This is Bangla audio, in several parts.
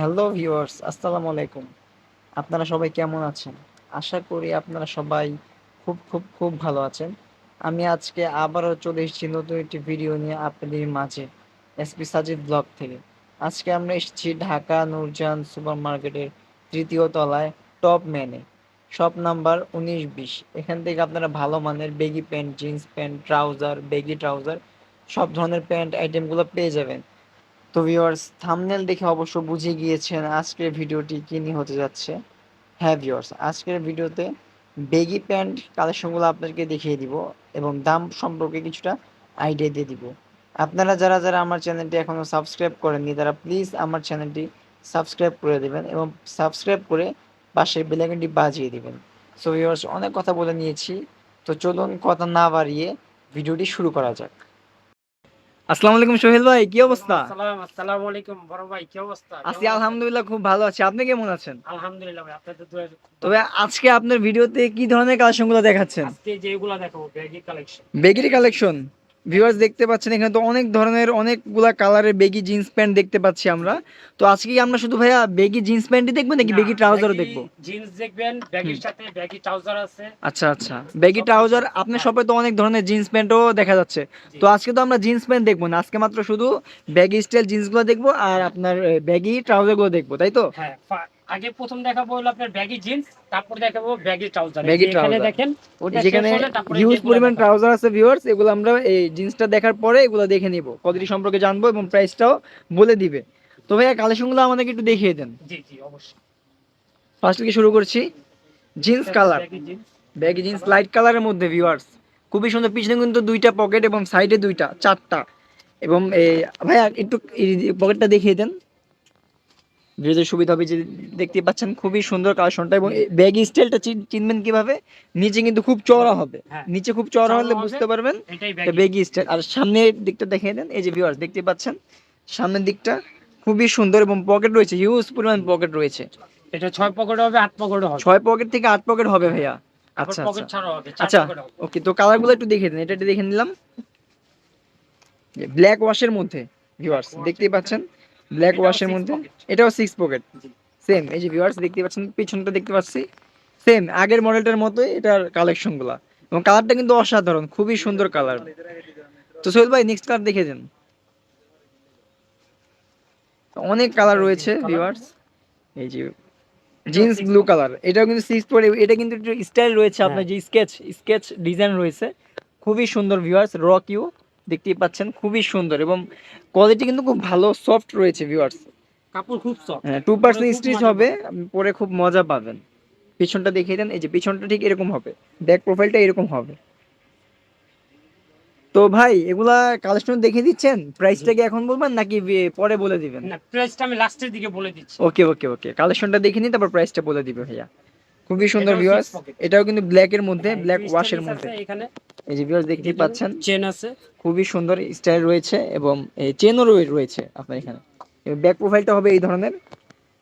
হ্যালো ভিউয়ার্স আসসালামু আলাইকুম আপনারা সবাই কেমন আছেন? আশা করি আপনারা সবাই খুব খুব খুব ভালো আছেন। আমি আজকে আবারও চলে এসেছি নতুন একটি ভিডিও নিয়ে আপনাদের মাঝে এসপি সাজিদ ব্লগ থেকে। আজকে আমরা এসেছি ঢাকা নূরজাহান সুপার মার্কেটের তৃতীয় তলায় টপ ম্যানে। শপ নাম্বার উনিশ বিশ। এখান থেকে আপনারা ভালো মানের baggy pant jeans pant trouser baggy trouser সব ধরনের প্যান্ট আইটেমগুলো পেয়ে যাবেন। তো ভিউয়ার্স থামনেল দেখে অবশ্য বুঝে গিয়েছেন আজকের ভিডিওটি কি নিয়ে হতে যাচ্ছে। হ্যাঁ ভিউয়ার্স আজকের ভিডিওতে বেগি প্যান্ট কালেকশনগুলো আপনাদেরকে দেখিয়ে দিব এবং দাম সম্পর্কে কিছুটা আইডিয়া দিয়ে দিব। আপনারা যারা যারা আমার চ্যানেলটি এখনও সাবস্ক্রাইব করেননি, তারা প্লিজ আমার চ্যানেলটি সাবস্ক্রাইব করে দেবেন এবং সাবস্ক্রাইব করে পাশে বেলাইকনটি বাজিয়ে দিবেন। সো ভিউয়ার্স অনেক কথা বলে নিয়েছি। তো চলুন কথা না বাড়িয়ে ভিডিওটি শুরু করা যাক। আসসালামু আলাইকুম সোহেল ভাই কি অবস্থা? আসসালাম আসসালামু আলাইকুম বড় ভাই কি অবস্থা? আছি আলহামদুলিল্লাহ খুব ভালো আছি। আপনি কেমন আছেন? আলহামদুলিল্লাহ ভাই আপনাদের তবে আজকে আপনার ভিডিওতে কি ধরনের কালেকশনগুলো দেখাচ্ছেন? আজকে যেগুলা দেখাবো ব্যাগি কালেকশন বেগির কালেকশন ভিউয়ার্স দেখতে পাচ্ছেন এখানে তো অনেক ধরনের অনেকগুলা কালারের বেগি জিন্স প্যান্ট দেখতে পাচ্ছি আমরা। তো আজকে আমরা শুধু ভাইয়া বেগি জিন্স প্যান্টই দেখব নাকি বেগি ট্রাউজারও দেখব? জিন্স দেখবেন ব্যাগির সাথে ব্যাগি ট্রাউজার আছে। আচ্ছা আচ্ছা। বেগি ট্রাউজার আপনার শপে তো অনেক ধরনের জিন্স প্যান্টও দেখা যাচ্ছে। তো আজকে তো আমরা জিন্স প্যান্ট দেখব না আজকে মাত্র শুধু ব্যাগি স্টাইল জিন্সগুলো দেখব আর আপনার ব্যাগি ট্রাউজারগুলো দেখব তাই তো? হ্যাঁ আগে প্রথম দেখাবো হলো আপনার ব্যাগি জিন্স তারপর দেখাবো ব্যাগি ট্রাউজার Baggy এখানে দেখেন ওটা যেখানে হিউজ পরিমাণ ট্রাউজার আছে ভিউয়ার্স এগুলো আমরা এই জিন্সটা দেখার পরে এগুলো দেখে নিব। কোয়ালিটি সম্পর্কে জানব এবং প্রাইসটাও বলে দিবে। তো ভাইয়া কালেকশনগুলো আমাদেরকে একটু দেখিয়ে দেন। জি জি অবশ্যই। ফার্স্ট থেকে শুরু করছি। Jeans colour baggy jeans baggy jeans light কালারের মধ্যে ভিউয়ার্স খুবই সুন্দর পিছনে কিন্তু দুইটা পকেট এবং সাইডে দুইটা চারটা। এবং এই ভাইয়া একটু পকেটটা দেখিয়ে দেন। ভিডিওতে সুবিধা হবে যে দেখতে পাচ্ছেন খুবই সুন্দর কালেকশনটা এবং ব্যাগি স্টাইলটা চিনবেন কীভাবে? নিচে কিন্তু খুব চওড়া হবে। হ্যাঁ। নিচে খুব চওড়া হলে বুঝতে পারবেন ব্যাগি স্টাইল। আর সামনের দিকটা দেখিয়ে দেন এই যে ভিউয়ার্স দেখতে পাচ্ছেন সামনের দিকটা খুবই সুন্দর এবং পকেট রয়েছে হিউজ পরিমাণ পকেট রয়েছে। এটা ছয় পকেট হবে আট পকেট হবে। ছয় পকেট থেকে আট পকেট হবে ভাইয়া। আচ্ছা আচ্ছা। পকেট আচ্ছা আচ্ছা ওকে তো কালারগুলো একটু দেখে দিন এটা একটু দেখে নিলাম। ব্ল্যাক ওয়াশের মধ্যে ভিউয়ার্স দেখতেই পাচ্ছেন ব্ল্যাক ওয়াশের মধ্যে? এটাও সিক্স পকেট সেম এই যে ভিউয়ার্স দেখতে পাচ্ছেন পিছনটা দেখতে পাচ্ছি। সেম আগের মডেলটার মতোই এটার কালেকশনগুলো এবং কালারটা কিন্তু অসাধারণ খুবই সুন্দর কালার তো সোহেল ভাই নেক্সট কালার দেখে দেন অনেক কালার রয়েছে? ভিউয়ার্স এই যে জিন্স ব্লু কালার এটাও কিন্তু সিক্স পরে এটা কিন্তু একটু স্টাইল রয়েছে আপনার যে স্কেচ স্কেচ ডিজাইন রয়েছে। খুবই সুন্দর ভিউয়ার্স রক ইউ দেখতেই পাচ্ছেন খুবই সুন্দর এবং কোয়ালিটি কিন্তু খুব ভালো সফট রয়েছে ভিউয়ার্স কাপড় খুব সফট হ্যাঁ টু পার্সেন্ট স্টিচ হবে পরে খুব মজা পাবেন। পিছনটা দেখিয়ে দেন এই যে পিছনটা ঠিক এরকম হবে। ব্যাক প্রোফাইলটা এরকম হবে। তো ভাই এগুলা কালেকশন দেখিয়ে দিচ্ছেন? প্রাইসটা কি এখন বলবেন নাকি পরে বলে দিবেন? না প্রাইসটা আমি লাস্টের দিকে বলে দিচ্ছি। ওকে ওকে ওকে কালেকশনটা দেখে নিন তারপর প্রাইসটা বলে দিবে ভাইয়া। খুবই সুন্দর ভিউয়ার্স এটাও কিন্তু ব্ল্যাক এর মধ্যে ব্ল্যাক ওয়াশ এর মধ্যে। এখানে এই যে ভিউয়ার্স দেখতেই পাচ্ছেন চেন আছে। খুবই সুন্দর স্টাইল রয়েছে এবং এই চেনও রয়েছে আপনার এখানে। ব্যাক প্রোফাইলটা হবে এই ধরনের।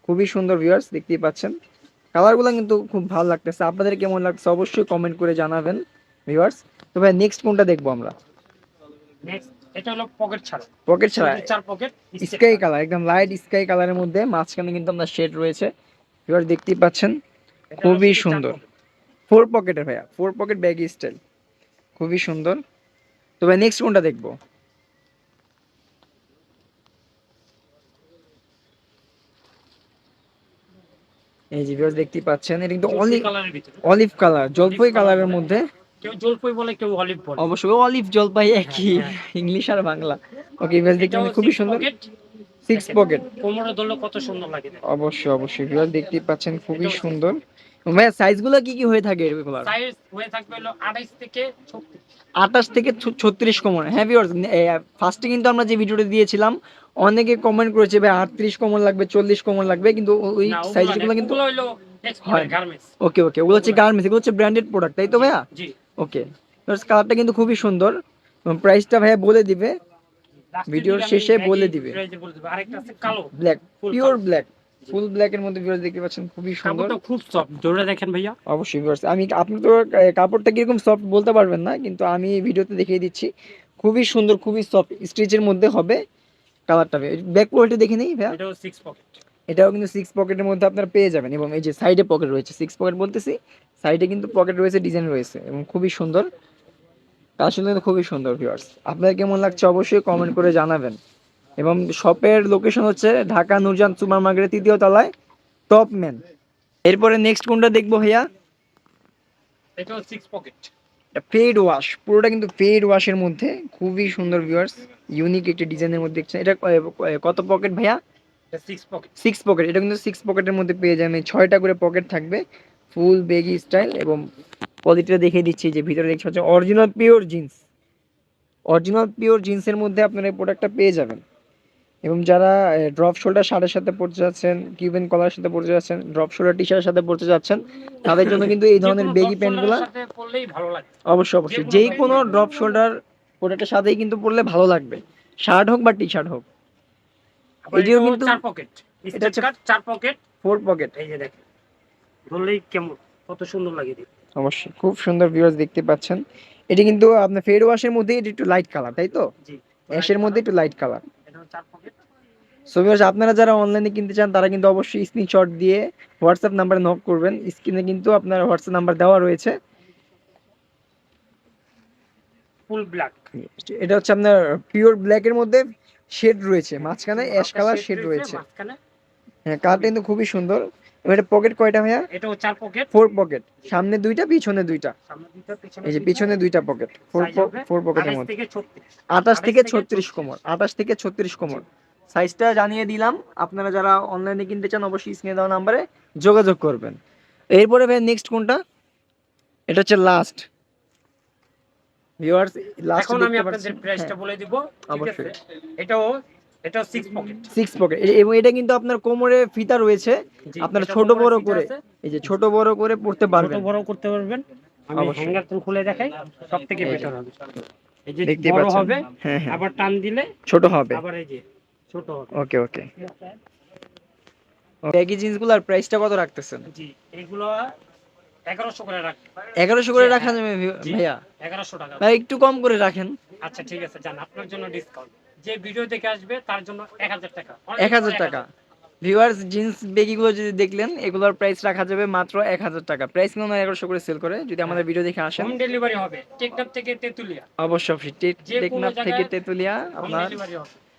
খুবই সুন্দর ভিউয়ার্স দেখতেই পাচ্ছেন। কালারগুলো কিন্তু খুব ভালো লাগতেছে। আপনাদের কেমন লাগছে অবশ্যই কমেন্ট করে জানাবেন ভিউয়ার্স তো ভাই নেক্সট কোনটা দেখব আমরা? নেক্সট এটা হলো পকেট ছাড়া। পকেট ছাড়া। চার পকেট স্কাই কালার একদম লাইট স্কাই কালারের মধ্যে মাঝখানে কিন্তু আপনার শেড রয়েছে। ভিউয়ার্স দেখতেই পাচ্ছেন। খুবই সুন্দর। ফোর পকেটের ভাইয়া। ফোর পকেট ব্যাগি স্টাইল খুবই সুন্দর। তো ভাই নেক্সট কোনটা দেখব? এই যে ভিউয়ার্স দেখতেই পাচ্ছেন এটা কিন্তু অলিভ কালারের ভিতরে। অলিভ কালার জলপাই কালারের মধ্যে। কেউ জলপাই বলে কেউ অলিভ বলে। অবশ্যই অলিভ জলপাই একই ইংলিশ আর বাংলা। ওকে ভিউয়ার্স দেখতে খুবই সুন্দর। সিক্স পকেট কোমরে ধরলে কত সুন্দর লাগে অবশ্যই অবশ্যই। ভিউয়ার্স দেখতেই পাচ্ছেন খুবই সুন্দর। ভাইয়া সাইজগুলো কি কি হয়ে থাকে এগুলো সাইজ হয়ে থাকবে হলো 28 থেকে 36 আঠাশ থেকে ছত্রিশ কমন হ্যাঁ ভিউয়ার্স ফার্স্টে কিন্তু আমরা যে ভিডিওটা দিয়েছিলাম অনেকে কমেন্ট করেছে ভাই আটত্রিশ কমন লাগবে চল্লিশ কমন লাগবে? কিন্তু ওই না, ওগুলো সাইজগুলো কিন্তু হলো ওকে ওকে ওগুলো হচ্ছে গার্মেন্টস এগুলো হচ্ছে ব্র্যান্ডেড প্রোডাক্ট তাই তো ভাইয়া? জি। ওকে কালারটা কিন্তু খুবই সুন্দর। প্রাইসটা ভাইয়া বলে দিবে। ভিডিওর শেষে বলে দিবে। price এ আরেকটা আছে কালো। Black pure black full black এর মধ্যে ভিউয়ার্স দেখতে পাচ্ছেন খুবই সুন্দর। কাপড়টা খুব সফট দেখেন ভাইয়া। অবশ্যই ভিউয়ার্স আমি আপনি তো কাপড়টা কীরকম সফট বলতে পারবেন না কিন্তু আমি এই ভিডিওতে দেখিয়ে দিচ্ছি। খুবই সুন্দর খুবই সফট স্টিচের মধ্যে হবে কালারটা ব্যাক কোয়ালিটি দেখে নেই ভাইয়া? এটাও 6 পকেট এটাও কিন্তু সিক্স পকেটের মধ্যে আপনারা পেয়ে যাবেন এবং এই যে সাইডে পকেট রয়েছে সিক্স পকেট বলতেছি সাইডে কিন্তু পকেট রয়েছে ডিজাইন রয়েছে এবং খুবই সুন্দর। কিন্তু খুবই সুন্দর ভিউয়ার্স আপনাদের কেমন লাগছে অবশ্যই কমেন্ট করে জানাবেন। এবং শপের লোকেশন হচ্ছে ঢাকা নুরজান সুপার মার্কেটের তৃতীয় তলায় টপ ম্যান এরপরে নেক্সট কোনটা দেখব ভাইয়া? এটা সিক্স পকেট ফেড ওয়াশ পুরোটা কিন্তু ফেড ওয়াশের মধ্যে। খুবই সুন্দর ভিউয়ার্স ইউনিক একটি ডিজাইনের মধ্যে দেখছেন। এটা কত পকেট ভাইয়া? এটা সিক্স পকেট সিক্স পকেট এটা কিন্তু সিক্স পকেটের মধ্যে পেয়ে যাবেন। ছয়টা করে পকেট থাকবে। ফুল বেগি স্টাইল এবং কোয়ালিটিটা দেখিয়ে দিচ্ছি যে ভিতরে দেখতে পাচ্ছেন original pure jeans original pure জিন্সের মধ্যে আপনারা এই প্রোডাক্টটা পেয়ে যাবেন। এবং যারা ড্রপ শোল্ডার শার্টের সাথে পড়তে যাচ্ছেন কিউবেন কলার সাথে পড়তে যাচ্ছেন ড্রপ শোল্ডার টি শার্টের সাথে পড়তে যাচ্ছেন তাদের জন্য কিন্তু এই ধরনের বেগি প্যান্টগুলো সাথে পরলেই ভালো লাগে। অবশ্যই অবশ্যই। যেই কোনো ড্রপ শোল্ডার প্রোডাক্টের সাথেই কিন্তু পরলে ভালো লাগবে। শার্ট হোক বা টি শার্ট হোক এটিও কিন্তু- চার পকেট এটা হচ্ছে- চার পকেট ফোর পকেট এই যে দেখেন। ধরলেই কেমন কত সুন্দর লাগে দেখতে অবশ্যই। খুব সুন্দর ভিউয়ার্স দেখতে পাচ্ছেন। এটি কিন্তু আপনার ফেড ওয়াশের মধ্যে এটি একটু লাইট কালার তাই তো? জি অ্যাশের মধ্যে একটু লাইট কালার এটা চার পকেট সো ভিউয়ার্স আপনারা যারা অনলাইনে কিনতে চান তারা কিন্তু অবশ্যই স্ক্রিনশট দিয়ে হোয়াটসঅ্যাপ নাম্বারে নক করবেন। স্ক্রিনে কিন্তু আপনার হোয়াটসঅ্যাপ নাম্বার দেওয়া রয়েছে। ফুল ব্ল্যাক এটা হচ্ছে আপনার পিওর ব্ল্যাকের মধ্যে শেড রয়েছে। মাঝখানে অ্যাশ কালার শেড রয়েছে মাঝখানে। হ্যাঁ কালারটা কিন্তু খুবই সুন্দর। এবারে পকেট কয়টা ভাইয়া? এটাও চার পকেট ফোর পকেট সামনে দুইটা পিছনে দুইটা? পিছনে এই যে। পিছনে দুইটা পকেট ফোর ফোর পকেটের মধ্যে। থেকে 36 আঠাশ থেকে ছত্রিশ কোমর। আঠাশ থেকে ছত্রিশ কোমর। সাইজটা জানিয়ে দিলাম। আপনারা যারা অনলাইনে কিনতে চান অবশ্যই স্ক্রিনে দেওয়া নাম্বারে যোগাযোগ করবেন। এরপরে ভাই নেক্সট কোনটা? এটা হচ্ছে লাস্ট ভিউয়ার্স লাস্ট এখন আমি আপনাদের প্রাইসটা বলে দিব হ্যাঁ, অবশ্যই। এটাও এটাও সিক্স পকেট সিক্স পকেট এবং এটা কিন্তু আপনার কোমরে ফিতা রয়েছে। আপনারা ছোট বড় করে এই যে ছোট বড় করে পড়তে ছোট বড় করতে পারবেন। আমি। হ্যাঙ্গার খুলে দেখাই সব থেকে এই যে। বেটার হবে। এই যে বড় হবে হ্যাঁ হ্যাঁ। আবার টান দিলে ছোট হবে। আবার এই যে ছোট হবে। ওকে ওকে। ব্যাগি জিন্সগুলোর প্রাইসটা কত রাখতেছেন? জি এগুলো এগারোশো করে রাখ এগারোশো করে রাখা হ্যাঁ। যাবে। ভাইয়া। এগারোশো টাকা। ভাই একটু কম করে রাখেন। আচ্ছা ঠিক আছে। জান আপনার জন্য ডিসকাউন্ট যে ভিডিও দেখে আসবে তার জন্য এক হাজার টাকা। এক হাজার টাকা। ভিউয়ার্স জিন্স বেগিগুলো যদি দেখলেন এগুলোর প্রাইস রাখা যাবে মাত্র এক হাজার টাকা। প্রাইস কিন্তু এগারোশো করে সেল করে যদি আমাদের ভিডিও দেখে আসেন। হোম ডেলিভারি হবে টেকনাফ থেকে তেতুলিয়া। অবশ্যই টেকনাফ থেকে তেতুলিয়া আপনার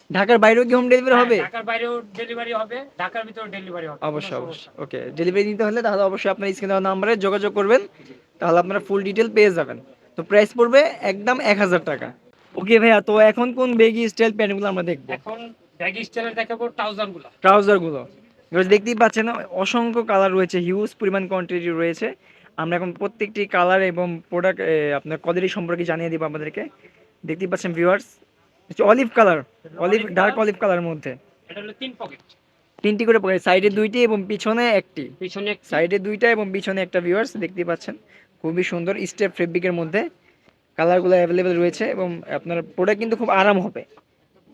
ঢাকার বাইরেও কি হোম ডেলিভারি হ্যাঁ, হবে? ঢাকার বাইরেও ডেলিভারি হবে ঢাকার ভিতরে ডেলিভারি হবে। অবশ্যই অবশ্যই। ওকে ডেলিভারি নিতে হলে তাহলে অবশ্যই আপনার স্ক্রিনে দেওয়া নাম্বারে যোগাযোগ করবেন তাহলে আপনারা ফুল ডিটেল পেয়ে যাবেন। তো প্রাইস পড়বে একদম এক হাজার টাকা। ওকে ভাইয়া তো এখন কোন বেগি স্টাইল প্যান্টগুলো আমরা দেখব? এখন ব্যাগি স্টাইলের দেখাবো ট্রাউজারগুলো ট্রাউজারগুলো। এবার দেখতেই পাচ্ছেন অসংখ্য কালার রয়েছে হিউজ পরিমাণ কোয়ান্টিটি রয়েছে। আমরা এখন প্রত্যেকটি কালার এবং প্রোডাক্ট আপনার কোয়ালিটি সম্পর্কে জানিয়ে দিব আপনাদেরকে। দেখতেই পাচ্ছেন viewers olive colour olive dark olive কালারের মধ্যে। এটা হলো তিন পকেট তিনটি করে পকেট সাইডে দুইটি এবং পিছনে একটি। পিছনে সাইডে দুইটা এবং পিছনে একটা ভিউয়ার্স দেখতেই পাচ্ছেন। খুবই সুন্দর স্টেপ ফেব্রিকের মধ্যে। কালারগুলো অ্যাভেলেবেল রয়েছে এবং আপনার প্রোডাক্ট কিন্তু খুব আরাম হবে।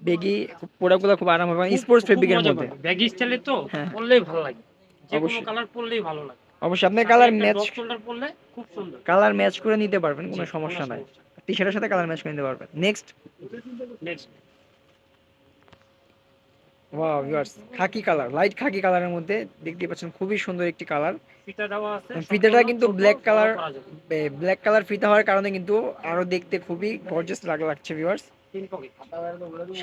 বেগি প্রোডাক্টগুলো খুব আরাম হবে স্পোর্টস ফেব্রিকের মধ্যে। ব্যাগি স্টাইলে তো হ্যাঁ। পরলেই ভালো লাগে। যে কোনো। কালার পরলেই ভালো লাগে। অবশ্যই আপনি কালার ম্যাচ শোল্ডার পরলে খুব সুন্দর। কালার ম্যাচ করে নিতে পারবেন কোনো সমস্যা নাই। টি শার্টের সাথে কালার ম্যাচ করে নিতে পারবেন। Next next wow viewers khaki colour light khaki কালারের মধ্যে দেখতে পাচ্ছেন খুবই সুন্দর একটি কালার ফিতা দেওয়া আছে ফিতাটা কিন্তু করা যাবে। ব্ল্যাক কালার ফিতা হওয়ার কারণে কিন্তু আরও দেখতে খুবই গর্জিয়াস লাগছে ভিউয়ার্স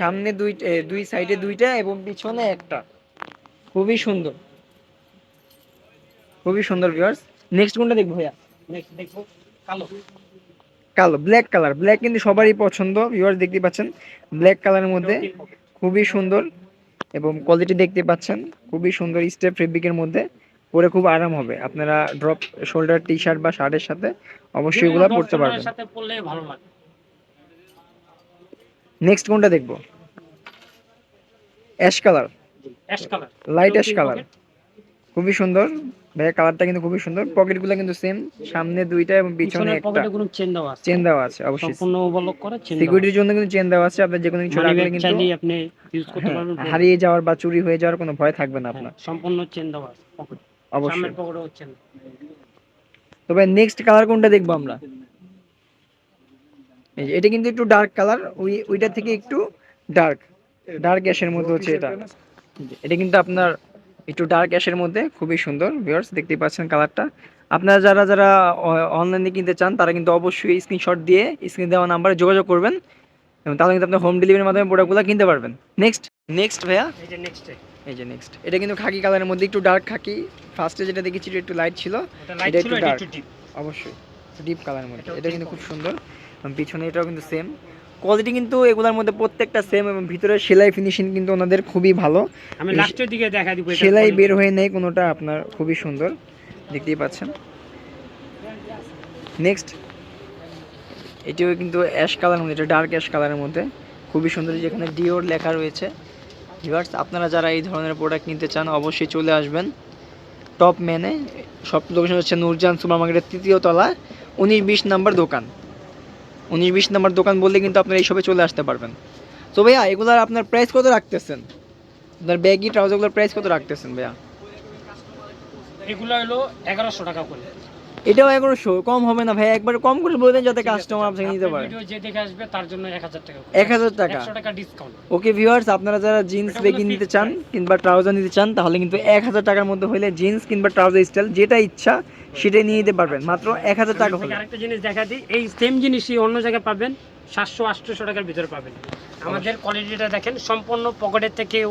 সামনে দুই দুই সাইডে দুইটা এবং পিছনে একটা। খুবই সুন্দর। খুবই সুন্দর ভিউয়ার্স নেক্সট কোনটা দেখব ভাইয়া? নেক্সট দেখব কালো। কালো ব্ল্যাক কালার ব্ল্যাক কিন্তু সবারই পছন্দ ভিউয়ার্স দেখতে পাচ্ছেন। ব্ল্যাক কালারের মধ্যে। খুবই সুন্দর। এবং কোয়ালিটি দেখতে পাচ্ছেন খুবই সুন্দর স্টেপ ফেব্রিকের মধ্যে পরে খুব আরাম হবে। আপনারা ড্রপ শোল্ডার টি শার্ট বা শার্টের সাথে অবশ্যই এগুলো পরতে পারবেন। সাথে পরলে ভালো লাগে। নেক্সট কোনটা দেখব? Ash colour ash colour light ash colour খুবই সুন্দর। ভাইয়া কালারটা কিন্তু খুবই সুন্দর। পকেটগুলো কিন্তু সেম সামনে দুইটা এবং পিছনে একটা। পকেটে কোনো চেন দেওয়া আছে? চেন দেওয়া আছে অবশ্যই। সম্পূর্ণ ওভারলক করে চেন সিকিউরিটির জন্য কিন্তু চেন দেওয়া আছে। আপনার যে কোনো কিছু রাখলে কিন্তু চাইলেই আপনি ইউজ করতে হ্যাঁ, পারবেন। হারিয়ে যাওয়ার বা চুরি হয়ে যাওয়ার কোনো ভয় থাকবে না হ্যাঁ, আপনার। সম্পূর্ণ চেন দেওয়া আছে পকেট অবশ্যই। সামনের পকেটেও চেন তবে নেক্সট কালার কোনটা দেখব আমরা? এই যে এটা কিন্তু একটু ডার্ক কালার ওই ওইটা থেকে একটু ডার্ক ডার্ক অ্যাশের মধ্যে হচ্ছে এটা। এটা কিন্তু আপনার একটু ডার্ক অ্যাশের মধ্যে খুবই সুন্দর ভিউয়ার্স দেখতেই পাচ্ছেন কালারটা আপনারা যারা যারা অনলাইনে কিনতে চান তারা কিন্তু অবশ্যই স্ক্রিনশট দিয়ে স্ক্রিন দেওয়া নাম্বারে যোগাযোগ করবেন এবং তাহলে কিন্তু আপনার হোম ডেলিভারির মাধ্যমে প্রোডাক্টগুলো কিনতে পারবেন। নেক্সট নেক্সট ভাইয়া? এই যে নেক্সট এই যে নেক্সট এটা কিন্তু খাকি কালারের মধ্যে একটু ডার্ক খাকি ফার্স্টে যেটা দেখেছি এটা একটু লাইট ছিল। এটা লাইট ছিল একটু এটা একটু ডিপ অবশ্যই। ডিপ কালারের মধ্যে। এটা কিন্তু খুব সুন্দর। এবং পিছনে এটাও কিন্তু সেম কোয়ালিটি কিন্তু এগুলোর মধ্যে প্রত্যেকটা সেম এবং ভিতরে সেলাই ফিনিশিং কিন্তু ওনাদের খুবই ভালো। আমি লাস্টের দিকে দেখা দিব সেলাই বের হয়ে নেই কোনোটা আপনার খুবই সুন্দর। দেখতেই পাচ্ছেন। নেক্সট এটিও কিন্তু অ্যাশ কালার মধ্যে এটা ডার্ক অ্যাশ কালারের মধ্যে। খুবই সুন্দর যেখানে ডিওর লেখা রয়েছে। ভিউয়ার্স আপনারা যারা এই ধরনের প্রোডাক্ট কিনতে চান অবশ্যই চলে আসবেন। টপ ম্যানে সব লোকেশন হচ্ছে নূরজান সুপার মার্কেটের তৃতীয় তলা উনিশ বিশ নাম্বার দোকান। উনিশ বিশ নাম্বার দোকান বললে কিন্তু আপনারা এইসবে চলে আসতে পারবেন। তো ভাইয়া এগুলার আপনার প্রাইস কত রাখতেছেন? আপনার ব্যাগি ট্রাউজারগুলোর প্রাইস কত রাখতেছেন ভাইয়া? এগুলো হলো এগারোশো টাকা করে। এটাও এগারোশো কম হবে না ভাই একবার কম করে বলে দেন যাতে কাস্টমার আপনাকে নিতে পারে। যে দেখে আসবে তার জন্য এক হাজার টাকা এক হাজার টাকা। টাকা ডিসকাউন্ট ওকে ভিউয়ার্স আপনারা যারা জিন্স এটা বেগি নিতে চান কিংবা ট্রাউজার নিতে চান তাহলে কিন্তু এক হাজার টাকার মধ্যে হলে জিন্স কিংবা ট্রাউজার স্টাইল যেটা ইচ্ছা সেটাই নিয়ে নিতে পারবেন। মাত্র এক হাজার টাকা হলে। আরেকটা জিনিস দেখা দিই। এই সেম জিনিসই অন্য জায়গায় পাবেন। সাতশো আটশোশো টাকার ভিতরে পাবেন। আমাদের কোয়ালিটিটা দেখেন সম্পূর্ণ পকেটের থেকেও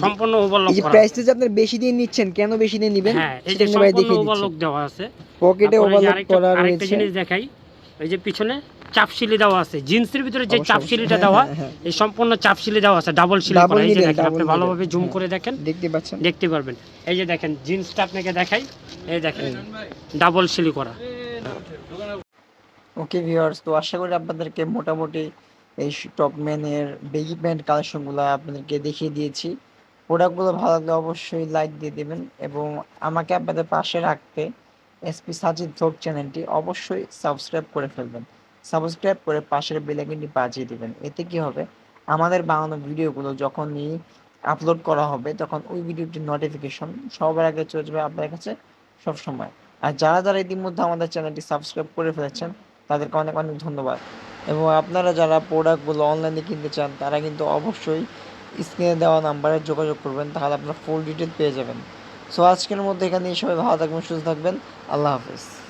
সম্পূর্ণ ওভারলক করা প্রাইসটা যে আপনি বেশি দিয়ে নিচ্ছেন কেন বেশি দিয়ে নিবেন হ্যাঁ এই যে সম্পূর্ণ ওভারলক দেওয়া আছে। পকেটে ওভারলক করা করা আরেকটা জিনিস দেখাই। এই যে পিছনে চাপশিলি দেওয়া আছে। জিন্সের ভিতরে যে চাপশিলিটা হ্যাঁ, দেওয়া হ্যাঁ, হ্যাঁ। এই সম্পূর্ণ চাপশিলি দেওয়া আছে। ডাবল শিলি Double করা। এই যে দেখেন আপনি ভালোভাবে জুম হ্যাঁ। করে দেখেন। দেখতে পাচ্ছেন। দেখতে পারবেন। এই যে দেখেন জিন্সটা আপনাকে দেখাই। এই দেখেন ডাবল শিলি করা। ওকে ভিউয়ার্স তো আশা করি আপনাদেরকে মোটামুটি এই টপ ম্যানের বেগি প্যান্ট কালেকশনগুলো আপনাদেরকে দেখিয়ে দিয়েছি। প্রোডাক্টগুলো ভালো লাগলে অবশ্যই লাইক দিয়ে দেবেন এবং আমাকে আপনাদের পাশে রাখতে এসপি সাজিদ ভ্লগ চ্যানেলটি অবশ্যই সাবস্ক্রাইব করে ফেলবেন। সাবস্ক্রাইব করে পাশের বেলাইকনটি বাজিয়ে দিবেন। এতে কি হবে? আমাদের বানানো ভিডিওগুলো যখনই আপলোড করা হবে, তখন ওই ভিডিওটির নোটিফিকেশন সবার আগে চলে যাবে আপনার কাছে সব সময় আর যারা যারা ইতিমধ্যে আমাদের চ্যানেলটি সাবস্ক্রাইব করে ফেলেছেন, তাদেরকে অনেক অনেক ধন্যবাদ। এবং আপনারা যারা প্রোডাক্টগুলো অনলাইনে কিনতে চান, তারা কিন্তু অবশ্যই স্ক্রিনে দেওয়া নাম্বারে যোগাযোগ করবেন, তাহলে আপনারা ফুল ডিটেল পেয়ে যাবেন। সো আজকের মধ্যে এখানে সবাই ভালো থাকবেন, সুস্থ থাকবেন। আল্লাহ হাফেজ।